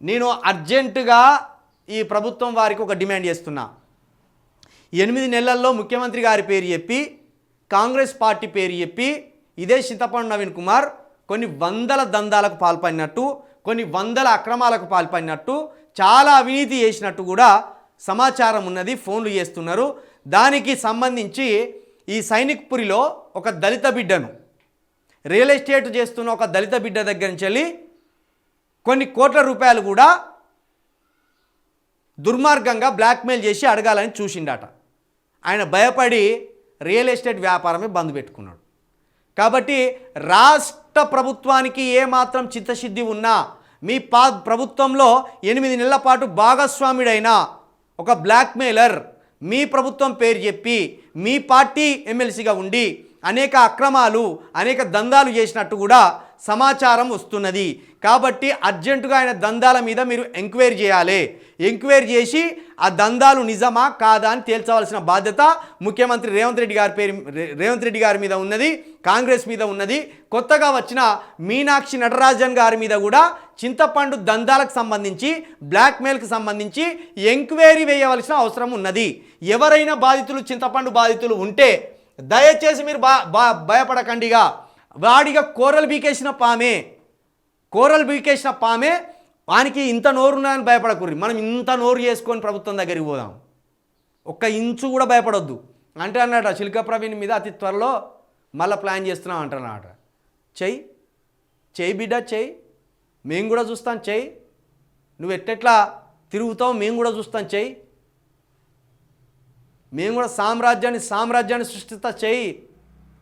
నేను అర్జెంటుగా ఈ ప్రభుత్వం వారికి ఒక డిమాండ్ చేస్తున్నా. ఎనిమిది నెలల్లో ముఖ్యమంత్రి గారి పేరు చెప్పి కాంగ్రెస్ పార్టీ పేరు చెప్పి ఇదే చింతపండు నవీన్ కుమార్ కొన్ని వందల దందాలకు పాల్పడినట్టు కొన్ని వందల అక్రమాలకు పాల్పడినట్టు చాలా అవినీతి చేసినట్టు కూడా సమాచారం ఉన్నది ఫోన్లు చేస్తున్నారు. దానికి సంబంధించి ఈ సైనిక్పురిలో ఒక దళిత బిడ్డను రియల్ ఎస్టేట్ చేస్తున్న ఒక దళిత బిడ్డ దగ్గర నుంచి వెళ్ళి కొన్ని కోట్ల రూపాయలు కూడా దుర్మార్గంగా బ్లాక్మెయిల్ చేసి అడగాలని చూసిండట. ఆయన భయపడి రియల్ ఎస్టేట్ వ్యాపారమే బంద్ పెట్టుకున్నాడు. కాబట్టి రాష్ట్ర ప్రభుత్వానికి ఏమాత్రం చిత్తశుద్ధి ఉన్నా మీ పా ప్రభుత్వంలో ఎనిమిది నెలల పాటు భాగస్వాముడైన ఒక బ్లాక్మెయిలర్ మీ ప్రభుత్వం పేరు చెప్పి మీ పార్టీ ఎమ్మెల్సీగా ఉండి అనేక అక్రమాలు అనేక దందాలు చేసినట్టు కూడా సమాచారం వస్తున్నది. కాబట్టి అర్జెంటుగా ఆయన దందాల మీద మీరు ఎంక్వైరీ చేయాలి. ఎంక్వైరీ చేసి ఆ దందాలు నిజమా కాదా అని తేల్చవలసిన బాధ్యత ముఖ్యమంత్రి రేవంత్ రెడ్డి గారి పేరు రేవంత్ రెడ్డి గారి మీద ఉన్నది కాంగ్రెస్ మీద ఉన్నది. కొత్తగా వచ్చిన మీనాక్షి నటరాజన్ గారి మీద కూడా చింతపండు దందాలకు సంబంధించి బ్లాక్మెయిల్కి సంబంధించి ఎంక్వైరీ వేయవలసిన అవసరం ఉన్నది. ఎవరైనా బాధితులు చింతపండు బాధితులు ఉంటే దయచేసి మీరు బా బా భయపడకండిగా. వాడిగా కూరలు బీకేసిన పామే. కూరలు బీకేసిన పామే వానికి ఇంత నోరున్నాయని భయపడకూరి మనం ఇంత నోరు చేసుకొని ప్రభుత్వం దగ్గరికి పోదాం. ఒక్క ఇంచు కూడా భయపడొద్దు. అంటే అన్నట చిలుక ప్రవీణ్ మీద అతి త్వరలో మళ్ళీ ప్లాన్ చేస్తున్నాం అంటున్నాట చెయ్యి చెయ్యి బిడ్డ చెయ్యి మేము కూడా చూస్తాం చెయ్యి నువ్వు ఎట్టెట్లా తిరుగుతావు మేము కూడా చూస్తాం చెయ్యి మేము కూడా సామ్రాజ్యాన్ని సామ్రాజ్యాన్ని సృష్టిస్తా చెయ్యి